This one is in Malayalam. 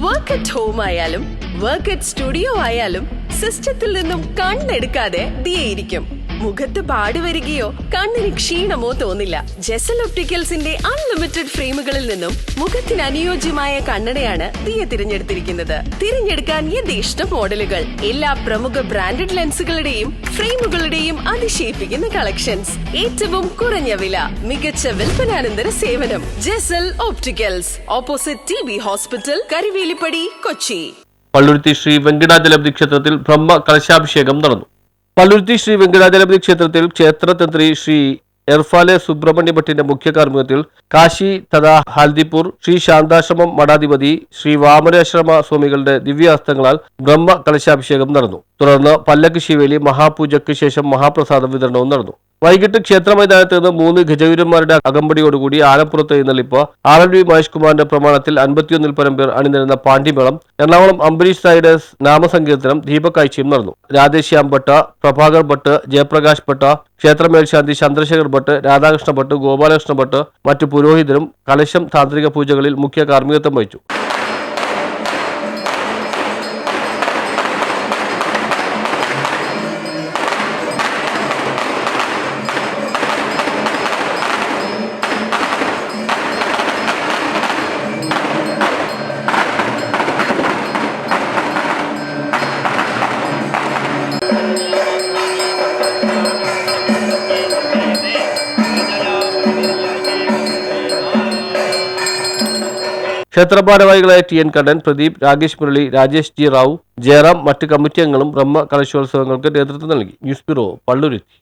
വർക്ക് അറ്റ് ഹോം ആയാലും വർക്ക് അറ്റ് സ്റ്റുഡിയോ ആയാലും സിസ്റ്റത്തിൽ നിന്നും കണ്ണെടുക്കാതെ ദിയയിരിക്കും മുഖത്ത് പാട് വരികയോ കണ്ണിന് ക്ഷീണമോ തോന്നില്ല. ജെസൽ ഒപ്റ്റിക്കൽസിന്റെ അൺലിമിറ്റഡ് ഫ്രെയിമുകളിൽ നിന്നും മുഖത്തിന് അനുയോജ്യമായ കണ്ണടയാണ് ദിയ തിരഞ്ഞെടുത്തിരിക്കുന്നത്. തിരഞ്ഞെടുക്കാൻ യഥേഷ്ട മോഡലുകൾ. എല്ലാ പ്രമുഖ ബ്രാൻഡഡ് ലെൻസുകളുടെയും ഫ്രെയിമുകളുടെയും അതിശയിപ്പിക്കുന്ന കളക്ഷൻസ്. ഏറ്റവും കുറഞ്ഞ വില മികച്ച വിൽപ്പനാനന്തര സേവനം Jesal opticals. Opposite T B hospital Karuvelippady Kochi. Palluruthy Shri Venkatachalapathy ക്ഷേത്രത്തിൽ ബ്രഹ്മ കലശാഭിഷേകം നടന്നു. പള്ളുരുത്തി ശ്രീ വെങ്കടാചലപതി ക്ഷേത്രത്തിൽ ക്ഷേത്രതന്ത്രി ശ്രീ എർഫാലെ സുബ്രഹ്മണ്യ ഭട്ടിന്റെ മുഖ്യ കാർമ്മികത്തിൽ കാശി തഥാ ഹാൽദിപൂർ ശ്രീ ശാന്താശ്രമം മഠാധിപതി ശ്രീ വാമനേശ്രമ സ്വാമികളുടെ ദിവ്യാസ്തങ്ങളാൽ ബ്രഹ്മ കലശാഭിഷേകം നടന്നു. തുടർന്ന് പല്ലക്ക് ശിവേലി മഹാപൂജയ്ക്ക് ശേഷം മഹാപ്രസാദ വിതരണവും നടന്നു. വൈകിട്ട് ക്ഷേത്ര മൈതാനത്ത് നിന്ന് മൂന്ന് ഗജവീരന്മാരുടെ അകമ്പടിയോടുകൂടി ആലപ്പുറത്ത് എഴുന്നള്ളിപ്പ് ആർ എൽ വി മഹേഷ് കുമാറിന്റെ പ്രമാണത്തിൽ അൻപത്തിയൊന്നിൽ പരം പേർ അണിനിരുന്ന പാണ്ഡിമേളം എറണാകുളം അംബരീഷ് സായിയുടെ നാമസങ്കീർത്തനം ദീപക്കാഴ്ചയും നടന്നു. രാധേശ്യാം ഭട്ട് പ്രഭാകർ ഭട്ട് ജയപ്രകാശ് ഭട്ട് ക്ഷേത്രമേൽശാന്തി ചന്ദ്രശേഖർ ഭട്ട് രാധാകൃഷ്ണ ഭട്ട് ഗോപാലകൃഷ്ണ ഭട്ട് മറ്റു പുരോഹിതരും കലശം താന്ത്രിക പൂജകളിൽ മുഖ്യ കാർമ്മികത്വം വഹിച്ചു. ക്ഷേത്ര ഭാരവാഹികളായ T N Kannan Pradeep Rakesh Murali Rajesh G Rao Jayaram മറ്റ് കമ്മിറ്റി അംഗങ്ങളും ബ്രഹ്മ കലശോത്സവങ്ങൾക്ക് നേതൃത്വം നൽകി. News bureau Palluruthy.